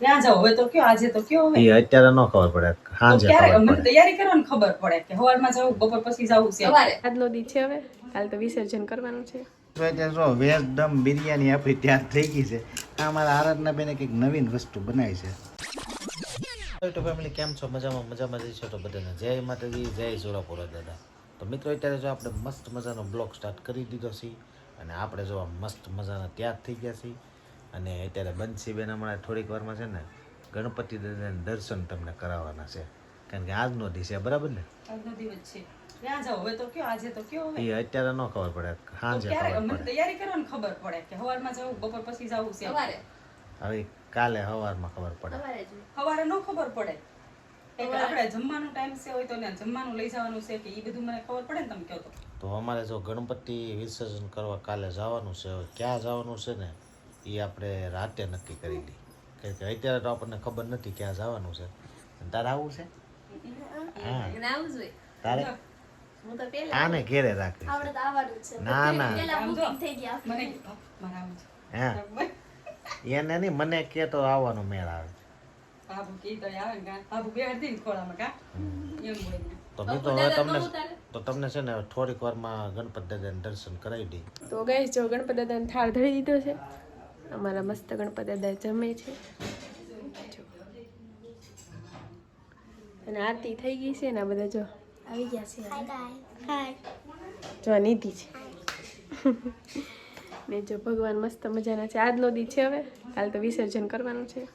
ત્યાં જાવ હવે તો કયો? આજે તો કયો હવે એ અત્યારે નો ખબર પડે. સાંજે ક્યારે? ખબર મને તૈયારી કરવાની ખબર પડે કે સવારમાં જાવ બપોર પછી જાવ છે. આજનો દી છે હવે? કાલ તો વિસર્જન કરવાનું છે. જો વેજ દમ બિરયાની આપણી ત્યાં થઈ ગઈ છે. આ મારા આરાધના બેને કંઈક નવીન વસ્તુ બનાવી છે. તો ફેમિલી કેમ છો? મજામાં મજામાં જઈ છો તો બધાને. જય માતાજી જય સોરાપુરા દાદા. તો મિત્રો અત્યારે જો આપણે મસ્ત મજાનો બ્લોગ સ્ટાર્ટ કરી દીધો છે. અને આપણે જો મસ્ત મજાના તૈયાર થઈ ગયા છીએ. અને અત્યારે બંસીબેન હમણાં થોડીક વારમાં છે ને ગણપતિ દાદાને દર્શન તમને કરાવવાના છે. કારણ કે આજનો દિવસ છે બરાબર ને? આજનો દિવસ છે. ત્યાં જાવ હવે તો કયો આજે તો કયો હવે એ અત્યારે નો ખબર પડે ક્યારે? ખબર પડે. તૈયારી કરવાની ખબર પડે કે સવારમાં જવું બપોર પછી જવું છે. હવે કાલે સવારમાં ખબર પડે. સવારે ન ખબર પડે. એક આપણે જમવાનું ટાઈમ છે હોય તો ને જમવાનું લઈ જવાનું છે કે એ બધું મને ખબર પડે ને તમે કહો તો. તો અમારે જો ગણપતિ વિસર્જન કરવા કાલે જવાનું છે હવે ક્યાં જવાનું છે ને? એ આપણે રાતે નક્કી કરી લઈ કારણ કે અત્યારે તો આપણને ખબર નથી ક્યાં જવાનું છે. તારે આવું છે? હા. તારે? આને ઘેરે રાખવી છે. ના ના. હા. એને નહીં મને કે તો આવવાનો મેળ આવે. તો તમને તો તમને છે ને થોડીક વારમાં ગણપતિ દાદાને દર્શન કરાવી દઈ તો ગઈ જો ગણપત દાદાને થાળ ધરી દીધો છે. અમારા મસ્ત ગણપતિ દાદા જમે છે. અને આરતી થઈ ગઈ છે ને આ બધા જો. આવી ગયા છે. હાય જો આ નિધિ છે. ને જો ભગવાન મસ્ત મજાના છે. આજનો દી છે હવે. કાલ તો વિસર્જન કરવાનું છે.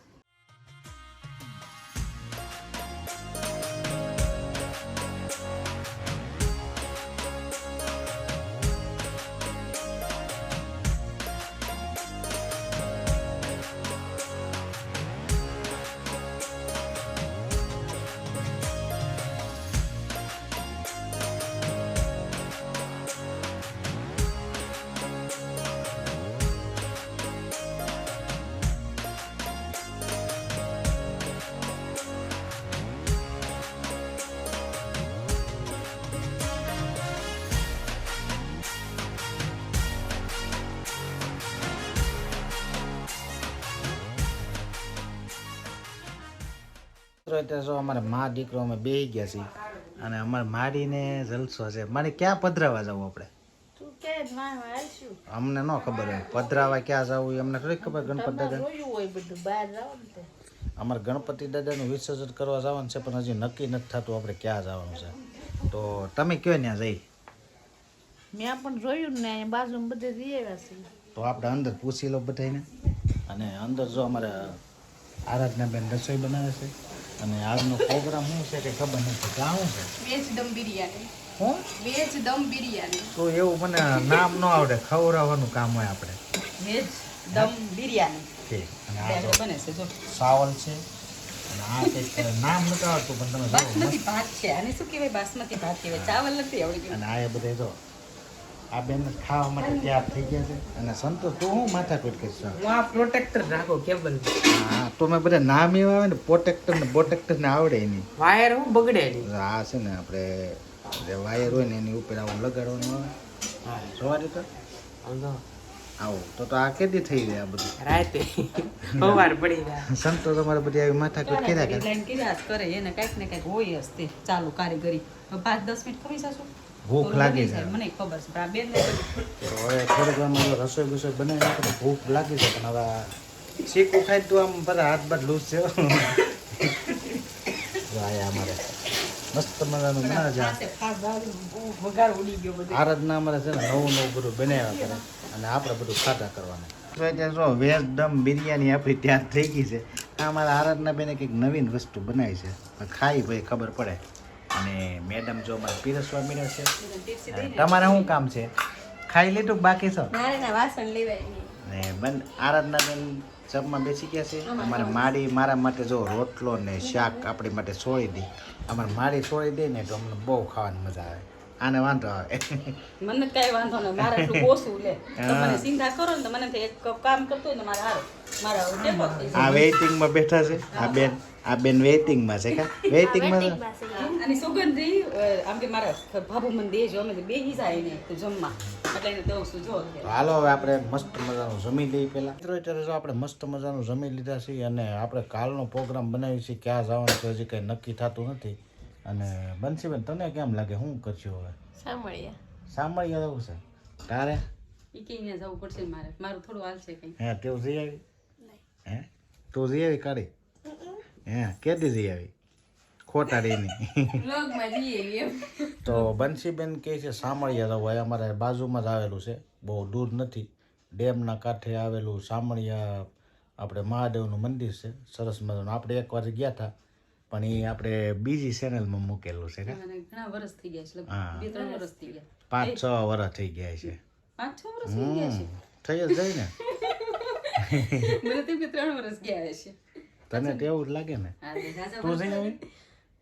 મિત્રો અત્યારે જો અમારે મા દીકરો અમે બેસી ગયા છીએ. અને અમારે માડીને જલસો છે. મારે ક્યાં પધરાવા જવું આપણે? અમને ન ખબર હોય. પધરાવા ક્યાં જવું એ અમને થોડી ખબર. ગણપતિ દાદા અમારે ગણપતિ દાદાનું વિસર્જન કરવા જવાનું છે પણ હજી નક્કી નથી થતું આપણે ક્યાં જવાનું છે. તો તમે કયો ત્યાં જઈ? મેં પણ જોયું ને બાજુ બાજુમાં બધે જઈ આવ્યા છે તો આપણે અંદર પૂછી લો બધાને અને અંદર જો અમારે આરાધના બેન રસોઈ બનાવે છે. અને આજનો પ્રોગ્રામ શું છે કે ખબર નથી કે છે? વેજ દમ બિરયાની. હું? વેજ દમ બિરયાની. તો એવું મને નામ ન આવડે ખવડાવવાનું કામ હોય આપણે. વેજ દમ બિરયાની. છે અને આ તો બને છે જો. સાવલ છે. અને આ કંઈક નામ નથી આવડતું પણ તમે બાસમતી ભાત છે. આને શું કહેવાય? બાસમતી ભાત કહેવાય. ચાવલ નથી આવડી અને આ બધે જો આ બેન ખાવા માટે તૈયાર થઈ ગયા છે. અને સંતોષ તું હું માથાકૂટ કરીશ? હું. આ પ્રોટેક્ટર રાખો કેબલ હા તો મેં બધા નામ એવા આવે ને પ્રોટેક્ટર ને બોટેક્ટર ને આવડે નહીં વાયર હું બગડે નહીં આ છે ને આપણે જે વાયર હોય ને એની ઉપર આવું લગાડવાનું આવે. જોવા દે તો? આવું તો તો આ કેદી થઈ જાય આ બધું? રાતે સવાર પડી જાય. સંતો તમારે બધી આવી માથાકૂટ કર્યા કરે. લાઈન કર્યા કરે એને કાંઈક ને કાંઈક હોય જ તે ચાલુ કારીગરી. પાંચ દસ મિનિટ કરી જશું. ભૂખ લાગી જાય મને ખબર છે આ બેન તો હવે થોડીક વારમાં રસોઈ બસોઈ બનાવી નાખે તો ભૂખ લાગી છે પણ હવે શીખું ખાઈ તો આમ બધા હાથ બાદ લૂઝ છે. આયા અમારે. મસ્ત મજાનું ના છે બધો. આરાધના અમારે છે ને નવું નવું બધું બનાવ્યા કરે અને આપણે બધું ખાતા કરવાનું. જો વેજ દમ બિરયાની આપણી ત્યાં થઈ ગઈ છે. આ અમારા આરાધના બેને કંઈક નવીન વસ્તુ બનાવી છે. ખાઈ ભાઈ ખબર પડે. અને મેડમ જો અમારે પીરસવા મળ્યા છે. તમારે શું કામ છે? ખાઈ લીધું બાકી છો? ના બેન જમવા બેસી ગયા છે. અમારે માડી મારા માટે જો રોટલો ને શાક આપણી માટે છોડી દે. અમારે માડી છોડી દે ને તો અમને બહુ ખાવાની મજા આવે. આને વાંધો આવે. મને કઈ વાંધો નહીં મારે એટલું ઓછું લે. મને સિંધા કરો ને મને એક કામ કરતો ને મારે હારો. મારા આ વેઇટિંગમાં બેઠા છે. આ બેન આ બેન વેઇટિંગમાં છે કા? વેઇટિંગમાં અને સુગંધ આમ કે મારા ભાભુ મને દેજો અમે બેહી જાય ને તો જમવા. હાલો હવે આપણે મસ્ત મજાનું જમી લઈએ પહેલાં. મિત્રો અત્યારે જો આપણે મસ્ત મજાનું જમી લીધા છીએ અને આપણે કાલનો પ્રોગ્રામ બનાવી છીએ ક્યાં જવાનું છે હજી કંઈ નક્કી થતું નથી. અને બંસીબેન તને કેમ લાગે? શું કરશું હવે. સાંભળ્યા સાંભળ્યા જવું છે તારે? ઈ કે જવું પડશે મારે. મારું થોડું હાલશે કંઈ. હે તેવું જઈ આવી? હે? તું જઈ આવી કાઢી? હે કેદી જઈ આવી? ખોટા એમ. તો બંસીબેન કહે છે સામળિયા જવું એ અમારે બાજુમાં જ આવેલું છે. બહુ દૂર નથી. ડેમના કાંઠે આવેલું સામળિયા આપણે મહાદેવનું મંદિર છે. સરસ મજાનું. આપણે એકવાર ગયા હતા. પણ એ આપણે બીજી ચેનલમાં મૂકેલું છે ને? ઘણા વર્ષ થઈ ગયા છે હા. બે ત્રણ વર્ષ થઈ ગયા. પાંચ છ વર્ષ થઈ ગયા છે. પાંચ છ વર્ષ થઈ ગયા છે? થઈ જ જાય ને. મને તો બે ત્રણ વર્ષ ગયા છે તને તો એવું જ લાગે ને? હા તે જઈ આવી?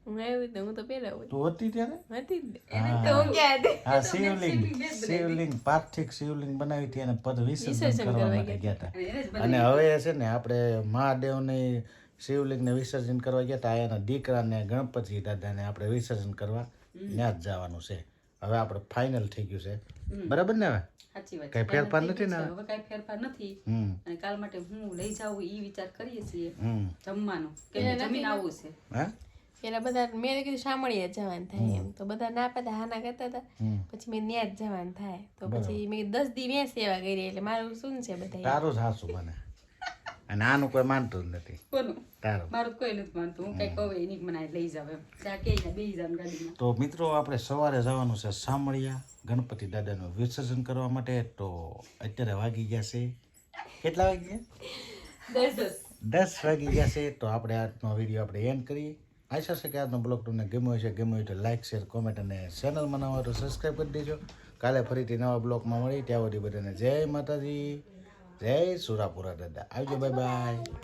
હું આવી તો હું તો પહેલા હોય. તું હતી ત્યારે? હતી હા. તો હું ક્યાં હા શિવલિંગ શિવલિંગ પાર્થિક શિવલિંગ બનાવી હતી અને પદ વિસર્જન કરવા માટે ગયા હતા. અને હવે છે ને આપણે મહાદેવની શિવલિંગને વિસર્જન કરવા ગયા હતા એના દીકરાને ગણપતિ દાદાને આપણે વિસર્જન કરવા ત્યાં જ જવાનું છે. હવે આપણે ફાઇનલ થઈ ગયું છે. બરાબર ને હવે? કઈ ફેરફાર નથી ને હવે? કઈ ફેરફાર નથી. અને કાલ માટે હું લઈ જાઉં ઈ વિચાર કરીએ છીએ. જમવાનું. કે જમીન આવવું છે. હા? પેલા બધા મેં કીધું સાંભળીએ જવાનું થાય એમ. તો બધા ના પાતા હાના કરતા હતા. પછી મેં ત્યાં જ જવાનું થાય. તો પછી મેં દસ દી મેં સેવા કરી એટલે મારું શું છે બધા તારું સાસુ મને. અને આનું કોઈ માનતું જ નથી. તારું. મારું કોઈ નથી માનતું. હું કઈ કહું એની મને લઈ જાવ એમ. ત્યાં કે બેસી જાવ ગાડીમાં. તો મિત્રો આપણે સવારે જવાનું છે સામળિયા ગણપતિ દાદાનું વિસર્જન કરવા માટે. તો અત્યારે વાગી ગયા છે. કેટલા વાગી ગયા? દસ વાગી ગયા છે. તો આપણે આજનો વીડિયો આપણે એન્ડ કરીએ. આશા છે કે આજનો બ્લોગ તમને ગમ્યો છે ગમ્યો હોય તો લાઇક શેર કોમેન્ટ અને ચેનલ નવા તો સબસ્ક્રાઈબ કરી દેજો. કાલે ફરીથી નવા બ્લોગમાં મળી ત્યાં સુધી બધાને જય માતાજી. જય સુરાપુરા દાદા આવજો બાય બાય